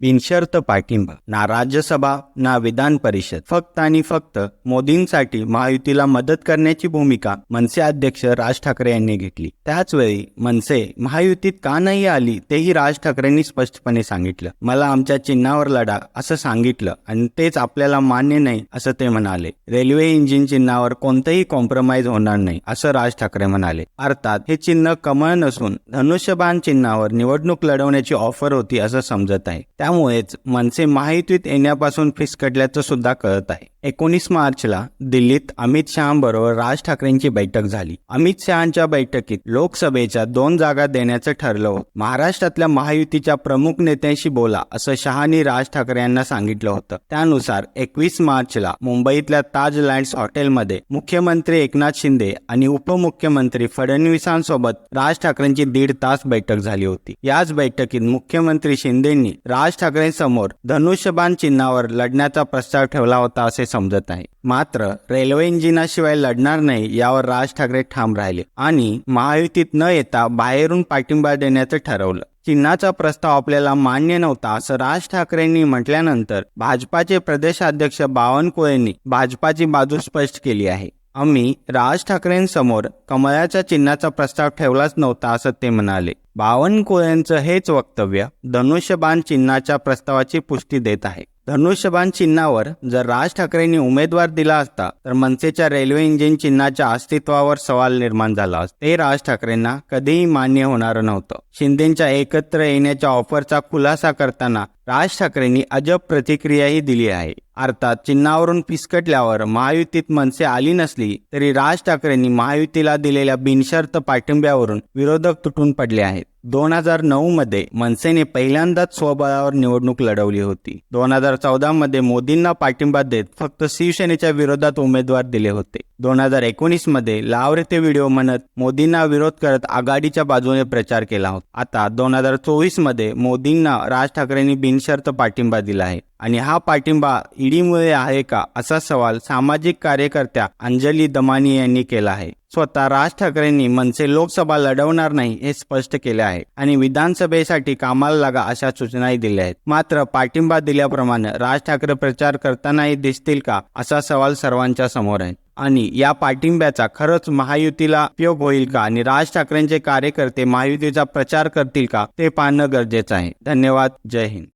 बिनशर्त पाठिंबा. ना राज्यसभा ना विधान परिषद फक्त आणि फक्त मोदींसाठी महायुतीला मदत करण्याची भूमिका मनसे अध्यक्ष राज ठाकरे यांनी घेतली. त्याचवेळी मनसे महायुतीत का नाही आली तेही राज ठाकरेंनी स्पष्टपणे सांगितलं. मला आमच्या चिन्हावर लढा असं सांगितलं आणि तेच आपल्याला मान्य नाही असं ते म्हणाले. रेल्वे इंजिन चिन्हावर कोणतंही कॉम्प्रोमाइज होणार नाही असं राज ठाकरे म्हणाले. अर्थात हे चिन्ह कमळ नसून धनुष्यबाण चिन्हावर निवडणूक लढवण्याची ऑफर होती असं समजत आहे. त्यामुळेच मनसे महायुतीत येण्यापासून फिसकटल्याचं सुद्धा कळत आहे. एकोणीस मार्चला दिल्लीत अमित शहाबरोबर राज ठाकरेंची बैठक झाली. अमित शहाच्या बैठकीत लोकसभेच्या दोन जागा देण्याचं ठरलं होतं. महाराष्ट्रातल्या महायुतीच्या प्रमुख नेत्यांशी बोला असं शहानी राज ठाकरे यांना सांगितलं होतं. त्यानुसार एकवीस मार्चला मुंबईतल्या ताज लँड्स हॉटेलमध्ये मुख्यमंत्री एकनाथ शिंदे आणि उपमुख्यमंत्री फडणवीसांसोबत राज ठाकरेंची दीड तास बैठक झाली होती. याच बैठकीत मुख्यमंत्री शिंदेंनी राज ठाकरेंसमोर धनुष्यबाण चिन्हावर लढण्याचा प्रस्ताव ठेवला होता असे समजत आहे. मात्र रेल्वे इंजिनाशिवाय लढणार नाही यावर राज ठाकरे ठाम राहिले आणि महायुतीत न येता बाहेरून पाठिंबा देण्याचं ठरवलं. चिन्हाचा प्रस्ताव आपल्याला मान्य नव्हता असं राज ठाकरेंनी म्हटल्यानंतर भाजपाचे प्रदेशाध्यक्ष बावनकुळेंनी भाजपाची बाजू स्पष्ट केली आहे. आम्ही राज ठाकरेंसमोर कमळाच्या चिन्हाचा प्रस्ताव ठेवलाच नव्हता असं ते म्हणाले. बावनकुळेंचं हेच वक्तव्य धनुष्यबाण चिन्हाच्या प्रस्तावाची पुष्टी देत आहे. धनुष्यबाण चिन्हावर जर राज ठाकरेंनी उमेदवार दिला असता तर मनसेच्या रेल्वे इंजिन चिन्हाच्या अस्तित्वावर सवाल निर्माण झाला असता. ते राज ठाकरेंना कधीही मान्य होणार नव्हतं. शिंदेच्या एकत्र येण्याच्या ऑफरचा खुलासा करताना राज ठाकरेंनी अजब प्रतिक्रियाही दिली आहे. अर्थात चिन्हावरून पिसकटल्यावर महायुतीत मनसे आली नसली तरी राज ठाकरेंनी महायुतीला दिलेल्या बिनशर्त पाठिंब्यावरून विरोधक तुटून पडले आहेत. दोन हजार नऊ मध्ये मनसेने पहिल्यांदाच स्वबळावर निवडणूक लढवली होती. दोन हजार चौदा मध्ये मोदींना पाठिंबा देत फक्त शिवसेनेच्या विरोधात उमेदवार दिले होते. दोन हजार एकोणीसमध्ये लावरे ते व्हिडिओ म्हणत मोदींना विरोध करत आघाडीच्या बाजूने प्रचार केला होता. आता दोन हजार चोवीसमध्ये मोदींना राज ठाकरेंनी बिनशर्त पाठिंबा दिला आहे. आणि हा पाठिंबा ईडीमुळे आहे का असा सवाल सामाजिक कार्यकर्त्या अंजली दमानी यांनी केला आहे. स्वतः राज ठाकरेंनी मनसे लोकसभा लढवणार नाही हे स्पष्ट केले आहे. आणि विधानसभेसाठी कामाला लागा अशा सूचनाही दिल्या आहेत. मात्र पाठिंबा दिल्याप्रमाणे राज ठाकरे प्रचार करतानाही दिसतील का असा सवाल सर्वांच्या समोर आहे. आणि या पाठिंब्याचा खरंच महायुतीला उपयोग होईल का आणि राज ठाकरेंचे कार्यकर्ते महायुतीचा प्रचार करतील का ते पाहणं गरजेचं आहे. धन्यवाद. जय हिंद.